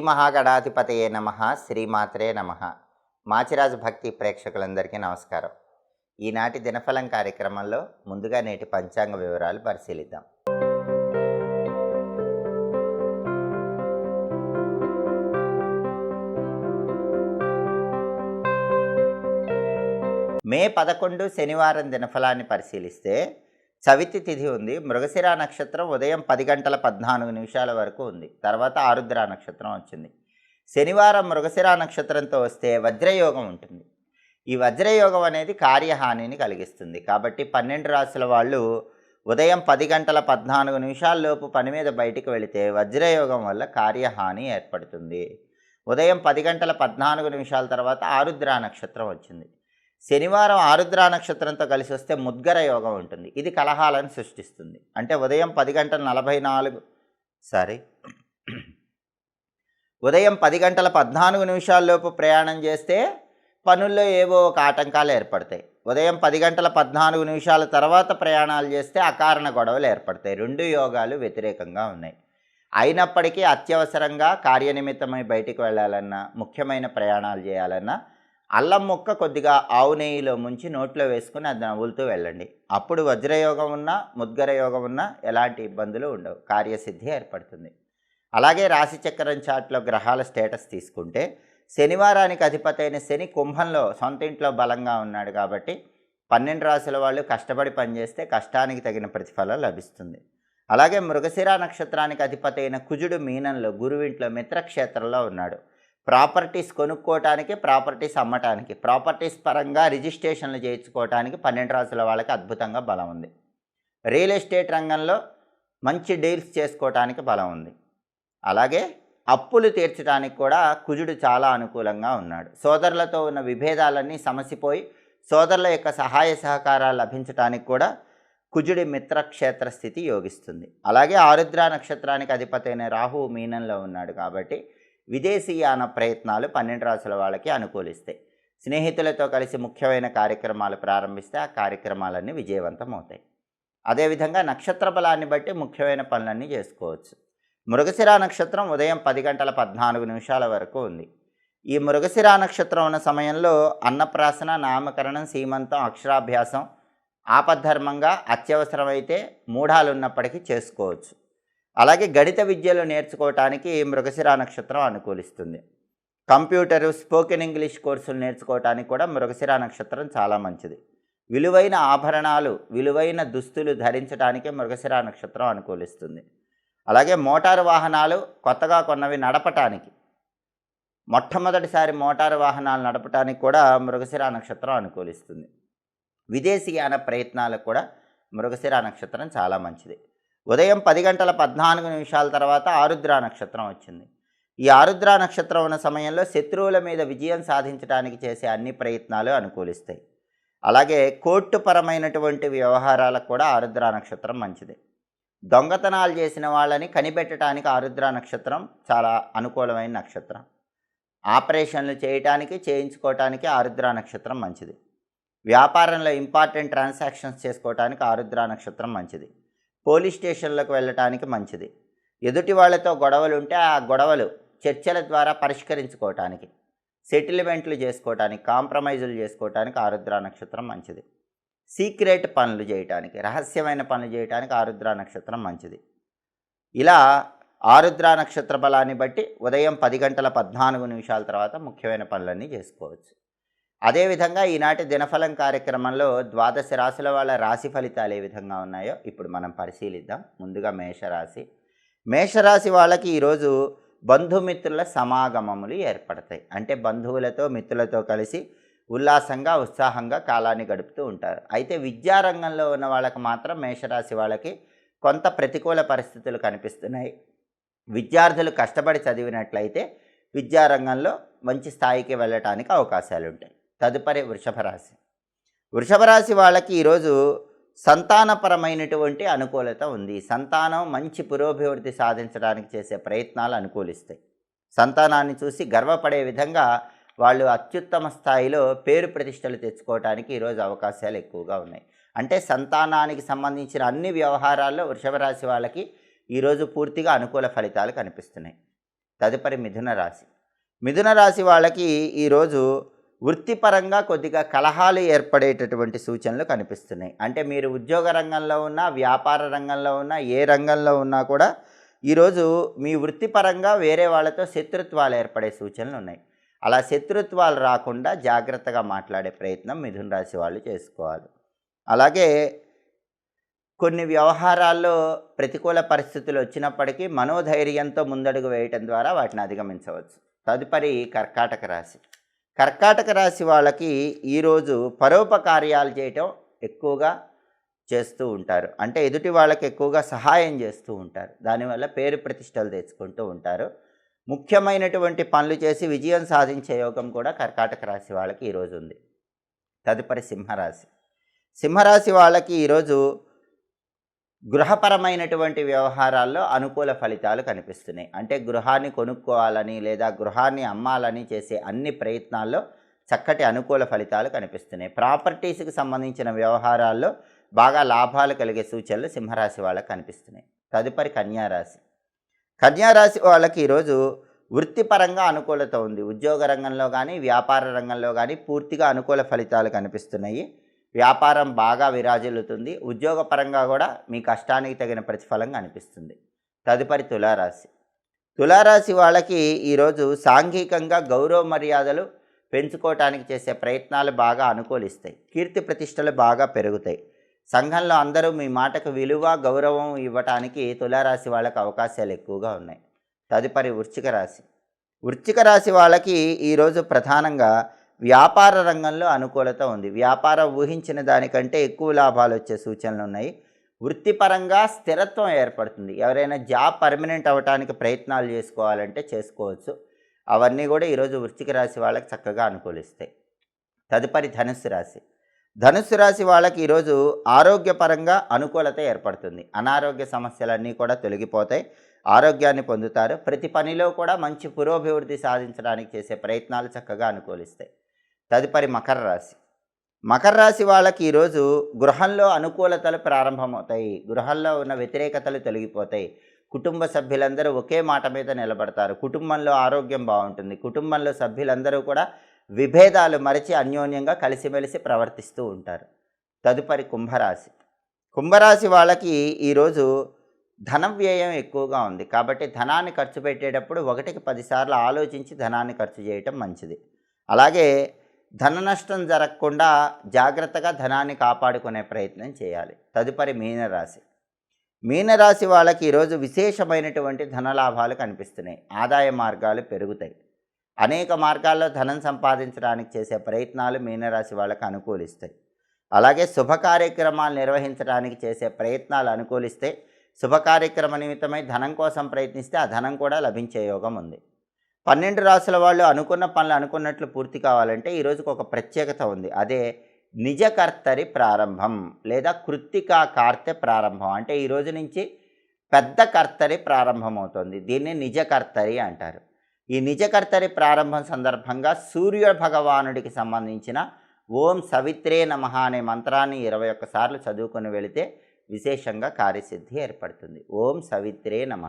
మహాగణాధిపతయే నమ శ్రీమాత్రే నమ. మాచిరాజు భక్తి ప్రేక్షకులందరికీ నమస్కారం. ఈనాటి దినఫలం కార్యక్రమంలో ముందుగా నేటి పంచాంగ వివరాలు పరిశీలిద్దాం. మే పదకొండు శనివారం దినఫలాన్ని పరిశీలిస్తే చవితి తిథి ఉంది. మృగశిర నక్షత్రం ఉదయం పది గంటల పద్నాలుగు నిమిషాల వరకు ఉంది. తర్వాత ఆరుద్ర నక్షత్రం వచ్చింది. శనివారం మృగశిర నక్షత్రంతో వస్తే వజ్రయోగం ఉంటుంది. ఈ వజ్రయోగం అనేది కార్యహానిని కలిగిస్తుంది. కాబట్టి పన్నెండు రాసుల వాళ్ళు ఉదయం పది గంటల పద్నాలుగు నిమిషాల్లోపు పని మీద బయటికి వెళితే వజ్రయోగం వల్ల కార్యహాని ఏర్పడుతుంది. ఉదయం పది గంటల పద్నాలుగు నిమిషాల తర్వాత ఆరుద్ర నక్షత్రం వచ్చింది. శనివారం ఆరుద్ర నక్షత్రంతో కలిసి వస్తే ముద్గర యోగం ఉంటుంది. ఇది కలహాలను సృష్టిస్తుంది. అంటే ఉదయం పది గంటల నలభై నాలుగు సారీ ఉదయం పది గంటల పద్నాలుగు నిమిషాల్లోపు ప్రయాణం చేస్తే పనుల్లో ఏవో ఒక ఆటంకాలు ఏర్పడతాయి. ఉదయం పది గంటల పద్నాలుగు నిమిషాల తర్వాత ప్రయాణాలు చేస్తే అకారణ గొడవలు ఏర్పడతాయి. రెండు యోగాలు వ్యతిరేకంగా ఉన్నాయి. అయినప్పటికీ అత్యవసరంగా కార్యనిమిత్తమై బయటికి వెళ్ళాలన్నా ముఖ్యమైన ప్రయాణాలు చేయాలన్నా అల్లం ముక్క కొద్దిగా ఆవు నెయ్యిలో ముంచి నోట్లో వేసుకుని అది నవ్వులుతూ వెళ్ళండి. అప్పుడు వజ్రయోగం ఉన్నా ముద్గర యోగం ఉన్నా ఎలాంటి ఇబ్బందులు ఉండవు. కార్యసిద్ధి ఏర్పడుతుంది. అలాగే రాశిచక్రం చాట్లో గ్రహాల స్టేటస్ తీసుకుంటే శనివారానికి అధిపతి అయిన శని కుంభంలో సొంత ఇంట్లో బలంగా ఉన్నాడు కాబట్టి పన్నెండు రాశుల వాళ్ళు కష్టపడి పనిచేస్తే కష్టానికి తగిన ప్రతిఫలం లభిస్తుంది. అలాగే మృగశిర నక్షత్రానికి అధిపతి అయిన కుజుడు మీనంలో గురువింట్లో మిత్రక్షేత్రంలో ఉన్నాడు. ప్రాపర్టీస్ కొనుక్కోవటానికి ప్రాపర్టీస్ అమ్మటానికి ప్రాపర్టీస్ పరంగా రిజిస్ట్రేషన్లు చేయించుకోవటానికి పన్నెండు రాసుల వాళ్ళకి అద్భుతంగా బలం ఉంది. రియల్ ఎస్టేట్ రంగంలో మంచి డీల్స్ చేసుకోవటానికి బలం ఉంది. అలాగే అప్పులు తీర్చడానికి కూడా కుజుడు చాలా అనుకూలంగా ఉన్నాడు. సోదరులతో ఉన్న విభేదాలన్నీ సమసిపోయి సోదరుల యొక్క సహాయ సహకారాలు లభించడానికి కూడా కుజుడి మిత్రక్షేత్ర స్థితి యోగిస్తుంది. అలాగే ఆరుద్ర నక్షత్రానికి అధిపతైన రాహు మీనంలో ఉన్నాడు కాబట్టి విదేశీయాన ప్రయత్నాలు పన్నెండు రాసుల వాళ్ళకి అనుకూలిస్తాయి. స్నేహితులతో కలిసి ముఖ్యమైన కార్యక్రమాలు ప్రారంభిస్తే ఆ కార్యక్రమాలన్నీ విజయవంతం అవుతాయి అదేవిధంగా నక్షత్ర బలాన్ని బట్టి ముఖ్యమైన పనులన్నీ చేసుకోవచ్చు. మృగశిర నక్షత్రం ఉదయం పది గంటల పద్నాలుగు నిమిషాల వరకు ఉంది. ఈ మృగశిర నక్షత్రం ఉన్న సమయంలో అన్నప్రాసన నామకరణం సీమంతం అక్షరాభ్యాసం ఆపద్ధర్మంగా అత్యవసరమైతే మూఢాలు ఉన్నప్పటికీ చేసుకోవచ్చు. అలాగే గణిత విద్యలు నేర్చుకోవటానికి మృగశిర నక్షత్రం అనుకూలిస్తుంది. కంప్యూటరు స్పోకెన్ ఇంగ్లీష్ కోర్సులు నేర్చుకోవటానికి కూడా మృగశిర నక్షత్రం చాలా మంచిది. విలువైన ఆభరణాలు విలువైన దుస్తులు ధరించడానికి మృగశిర నక్షత్రం అనుకూలిస్తుంది. అలాగే మోటారు వాహనాలు కొత్తగా కొన్నవి నడపటానికి మొట్టమొదటిసారి మోటారు వాహనాలు నడపటానికి కూడా మృగశిర నక్షత్రం అనుకూలిస్తుంది. విదేశీయాన ప్రయత్నాలకు కూడా మృగశిర నక్షత్రం చాలా మంచిది. ఉదయం పది గంటల పద్నాలుగు నిమిషాల తర్వాత ఆరుద్ర నక్షత్రం వచ్చింది. ఈ ఆరుద్ర నక్షత్రం ఉన్న సమయంలో శత్రువుల మీద విజయం సాధించడానికి చేసే అన్ని ప్రయత్నాలు అనుకూలిస్తాయి. అలాగే కోర్టుపరమైనటువంటి వ్యవహారాలకు కూడా ఆరుద్ర నక్షత్రం మంచిది. దొంగతనాలు చేసిన వాళ్ళని కనిపెట్టడానికి ఆరుద్ర నక్షత్రం చాలా అనుకూలమైన నక్షత్రం. ఆపరేషన్లు చేయటానికి చేయించుకోవటానికి ఆరుద్ర నక్షత్రం మంచిది. వ్యాపారంలో ఇంపార్టెంట్ ట్రాన్సాక్షన్స్ చేసుకోవటానికి ఆరుద్ర నక్షత్రం మంచిది. పోలీస్ స్టేషన్లకు వెళ్ళటానికి మంచిది. ఎదుటి వాళ్ళతో గొడవలు ఉంటే ఆ గొడవలు చర్చల ద్వారా పరిష్కరించుకోవటానికి సెటిల్మెంట్లు చేసుకోవటానికి కాంప్రమైజులు చేసుకోవటానికి ఆరుద్ర నక్షత్రం మంచిది. సీక్రెట్ పనులు చేయటానికి రహస్యమైన పనులు చేయటానికి ఆరుద్ర నక్షత్రం మంచిది. ఇలా ఆరుద్ర నక్షత్ర బలాన్ని బట్టి ఉదయం పది గంటల పద్నాలుగు నిమిషాల తర్వాత ముఖ్యమైన పనులన్నీ చేసుకోవచ్చు. అదేవిధంగా ఈనాటి దినఫలం కార్యక్రమంలో ద్వాదశ రాశుల వాళ్ళ రాశి ఫలితాలు ఏ విధంగా ఉన్నాయో ఇప్పుడు మనం పరిశీలిద్దాం. ముందుగా మేషరాశి. మేషరాశి వాళ్ళకి ఈరోజు బంధుమిత్రుల సమాగమములు ఏర్పడతాయి. అంటే బంధువులతో మిత్రులతో కలిసి ఉల్లాసంగా ఉత్సాహంగా కాలాన్ని గడుపుతూ ఉంటారు. అయితే విద్యారంగంలో ఉన్న వాళ్ళకి మాత్రం మేషరాశి వాళ్ళకి కొంత ప్రతికూల పరిస్థితులు కనిపిస్తున్నాయి. విద్యార్థులు కష్టపడి చదివినట్లయితే విద్యారంగంలో మంచి స్థాయికి వెళ్ళటానికి అవకాశాలు ఉంటాయి తదుపరి వృషభ రాశి వృషభ రాశి వాళ్ళకి ఈరోజు సంతానపరమైనటువంటి అనుకూలత ఉంది. సంతానం మంచి పురోభివృద్ధి సాధించడానికి చేసే ప్రయత్నాలు అనుకూలిస్తాయి. సంతానాన్ని చూసి గర్వపడే విధంగా వాళ్ళు అత్యుత్తమ స్థాయిలో పేరు ప్రతిష్టలు తెచ్చుకోవడానికి ఈరోజు అవకాశాలు ఎక్కువగా ఉన్నాయి. అంటే సంతానానికి సంబంధించిన అన్ని వ్యవహారాల్లో వృషభ రాశి వాళ్ళకి ఈరోజు పూర్తిగా అనుకూల ఫలితాలు కనిపిస్తున్నాయి. తదుపరి మిథున రాశి మిథున రాశి వాళ్ళకి ఈరోజు వృత్తిపరంగా కొద్దిగా కలహాలు ఏర్పడేటటువంటి సూచనలు కనిపిస్తున్నాయి. అంటే మీరు ఉద్యోగ రంగంలో ఉన్నా వ్యాపార రంగంలో ఉన్నా ఏ రంగంలో ఉన్నా కూడా ఈరోజు మీ వృత్తిపరంగా వేరే వాళ్ళతో శత్రుత్వాలు ఏర్పడే సూచనలు ఉన్నాయి. అలా శత్రుత్వాలు రాకుండా జాగ్రత్తగా మాట్లాడే ప్రయత్నం మిథున రాశి వాళ్ళు చేసుకోవాలి. అలాగే కొన్ని వ్యవహారాల్లో ప్రతికూల పరిస్థితులు వచ్చినప్పటికీ మనోధైర్యంతో ముందడుగు వేయటం ద్వారా వాటిని అధిగమించవచ్చు. తదుపరి కర్కాటక రాశి. కర్కాటక రాశి వాళ్ళకి ఈరోజు పరోపకార్యాలు చేయటం ఎక్కువగా చేస్తూ ఉంటారు. అంటే ఎదుటి వాళ్ళకి ఎక్కువగా సహాయం చేస్తూ ఉంటారు. దానివల్ల పేరు ప్రతిష్టలు తెచ్చుకుంటూ ఉంటారు. ముఖ్యమైనటువంటి పనులు చేసి విజయం సాధించే యోగం కూడా కర్కాటక రాశి వాళ్ళకి ఈరోజు ఉంది. తదుపరి సింహరాశి. సింహరాశి వాళ్ళకి ఈరోజు గృహపరమైనటువంటి వ్యవహారాల్లో అనుకూల ఫలితాలు కనిపిస్తున్నాయి. అంటే గృహాన్ని కొనుక్కోవాలని లేదా గృహాన్ని అమ్మాలని చేసే అన్ని ప్రయత్నాల్లో చక్కటి అనుకూల ఫలితాలు కనిపిస్తున్నాయి. ప్రాపర్టీస్కి సంబంధించిన వ్యవహారాల్లో బాగా లాభాలు కలిగే సూచనలు సింహరాశి వాళ్ళకి కనిపిస్తున్నాయి. తదుపరి కన్యారాశి. కన్యారాశి వాళ్ళకి ఈరోజు వృత్తిపరంగా అనుకూలత ఉంది. ఉద్యోగ రంగంలో కానీ వ్యాపార రంగంలో కానీ పూర్తిగా అనుకూల ఫలితాలు కనిపిస్తున్నాయి. వ్యాపారం బాగా విరాజిల్లుతుంది. ఉద్యోగపరంగా కూడా మీ కష్టానికి తగిన ప్రతిఫలం కనిపిస్తుంది తదుపరి తులారాశి. తులారాశి వాళ్ళకి ఈరోజు సాంఘికంగా గౌరవ మర్యాదలు పెంచుకోవటానికి చేసే ప్రయత్నాలు బాగా అనుకూలిస్తాయి. కీర్తి ప్రతిష్టలు బాగా పెరుగుతాయి. సంఘంలో అందరూ మీ మాటకు విలువ గౌరవం ఇవ్వటానికి తులారాశి వాళ్ళకి అవకాశాలు ఎక్కువగా ఉన్నాయి. తదుపరి వృశ్చిక రాశి. వృశ్చిక రాశి వాళ్ళకి ఈరోజు ప్రధానంగా వ్యాపార రంగంలో అనుకూలత ఉంది. వ్యాపారం ఊహించిన దానికంటే ఎక్కువ లాభాలు వచ్చే సూచనలు ఉన్నాయి. వృత్తిపరంగా స్థిరత్వం ఏర్పడుతుంది. ఎవరైనా జాబ్ పర్మనెంట్ అవ్వడానికి ప్రయత్నాలు చేసుకోవాలంటే చేసుకోవచ్చు. అవన్నీ కూడా ఈరోజు వృశ్చిక రాశి వాళ్ళకి చక్కగా అనుకూలిస్తాయి. తదుపరి ధనుస్సు రాశి. ధనుస్సు రాశి వాళ్ళకి ఈరోజు ఆరోగ్యపరంగా అనుకూలత ఏర్పడుతుంది. అనారోగ్య సమస్యలన్నీ కూడా తొలగిపోతాయి. ఆరోగ్యాన్ని పొందుతారు. ప్రతి పనిలో కూడా మంచి పురోభివృద్ధి సాధించడానికి చేసే ప్రయత్నాలు చక్కగా అనుకూలిస్తాయి. తదుపరి మకర రాశి. మకర రాశి వాళ్ళకి ఈరోజు గృహంలో అనుకూలతలు ప్రారంభమవుతాయి. గృహంలో ఉన్న వ్యతిరేకతలు తొలగిపోతాయి. కుటుంబ సభ్యులందరూ ఒకే మాట మీద నిలబడతారు. కుటుంబంలో ఆరోగ్యం బాగుంటుంది. కుటుంబంలో సభ్యులందరూ కూడా విభేదాలు మరచి అన్యోన్యంగా కలిసిమెలిసి ప్రవర్తిస్తూ ఉంటారు. తదుపరి కుంభరాశి. కుంభరాశి వాళ్ళకి ఈరోజు ధన వ్యయం ఎక్కువగా ఉంది. కాబట్టి ధనాన్ని ఖర్చు పెట్టేటప్పుడు ఒకటికి పదిసార్లు ఆలోచించి ధనాన్ని ఖర్చు చేయటం మంచిది. అలాగే ధన నష్టం జరగకుండా జాగ్రత్తగా ధనాన్ని కాపాడుకునే ప్రయత్నం చేయాలి. తదుపరి మీనరాశి. మీనరాశి వాళ్ళకి ఈరోజు విశేషమైనటువంటి ధనలాభాలు కనిపిస్తున్నాయి. ఆదాయ మార్గాలు పెరుగుతాయి. అనేక మార్గాల్లో ధనం సంపాదించడానికి చేసే ప్రయత్నాలు మీనరాశి వాళ్ళకి అనుకూలిస్తాయి. అలాగే శుభ కార్యక్రమాలు నిర్వహించడానికి చేసే ప్రయత్నాలు అనుకూలిస్తే శుభ కార్యక్రమ నిమిత్తమై ధనం కోసం ప్రయత్నిస్తే ఆ ధనం కూడా లభించే యోగం ఉంది. పన్నెండు రాసుల వాళ్ళు అనుకున్న పనులు అనుకున్నట్లు పూర్తి కావాలంటే ఈరోజుకు ఒక ప్రత్యేకత ఉంది. అదే నిజకర్తరి ప్రారంభం లేదా కృత్తికా కార్తె ప్రారంభం. అంటే ఈరోజు నుంచి పెద్ద కర్తరి ప్రారంభమవుతుంది. దీన్ని నిజకర్తరి అంటారు. ఈ నిజకర్తరి ప్రారంభం సందర్భంగా సూర్య భగవానుడికి సంబంధించిన ఓం సవిత్రే నమ అనే మంత్రాన్ని ఇరవై ఒక్కసార్లు చదువుకుని వెళితే విశేషంగా కార్యసిద్ధి ఏర్పడుతుంది. ఓం సవిత్రే నమ.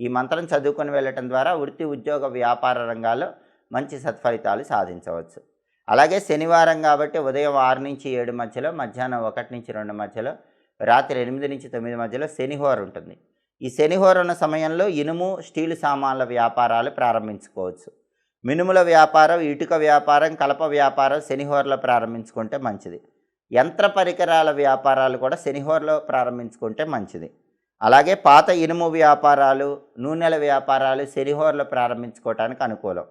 ఈ మంత్రం చదువుకొని వెళ్ళటం ద్వారా వృత్తి ఉద్యోగ వ్యాపార రంగాల్లో మంచి సత్ఫలితాలు సాధించవచ్చు. అలాగే శనివారం కాబట్టి ఉదయం ఆరు నుంచి ఏడు మధ్యలో మధ్యాహ్నం ఒకటి నుంచి రెండు మధ్యలో రాత్రి ఎనిమిది నుంచి తొమ్మిది మధ్యలో శనిహోర ఉంటుంది. ఈ శనిహోర ఉన్న సమయంలో ఇనుము స్టీలు సామాన్ల వ్యాపారాలు ప్రారంభించుకోవచ్చు. మినుముల వ్యాపారం ఇటుక వ్యాపారం కలప వ్యాపారం శనిహోరలో ప్రారంభించుకుంటే మంచిది. యంత్ర పరికరాల వ్యాపారాలు కూడా శనిహోరలో ప్రారంభించుకుంటే మంచిది. అలాగే పాత ఇనుము వ్యాపారాలు నూనెల వ్యాపారాలు శనిహోరలు ప్రారంభించుకోవటానికి అనుకూలం.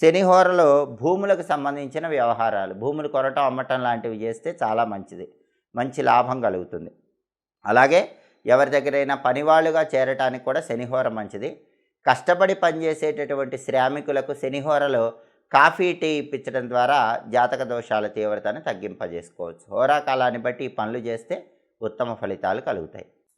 శనిహోరలో భూములకు సంబంధించిన వ్యవహారాలు. భూములు కొనటం అమ్మటం లాంటివి చేస్తే చాలా మంచిది. మంచి లాభం కలుగుతుంది. అలాగే ఎవరి దగ్గరైనా పనివాళ్ళుగా చేరటానికి కూడా శనిహోర మంచిది. కష్టపడి పనిచేసేటటువంటి శ్రామికులకు శనిహోరలో కాఫీ టీ ఇప్పించడం ద్వారా జాతక దోషాల తీవ్రతను తగ్గింపజేసుకోవచ్చు. హోరాకాలాన్ని బట్టి ఈ పనులు చేస్తే ఉత్తమ ఫలితాలు కలుగుతాయి.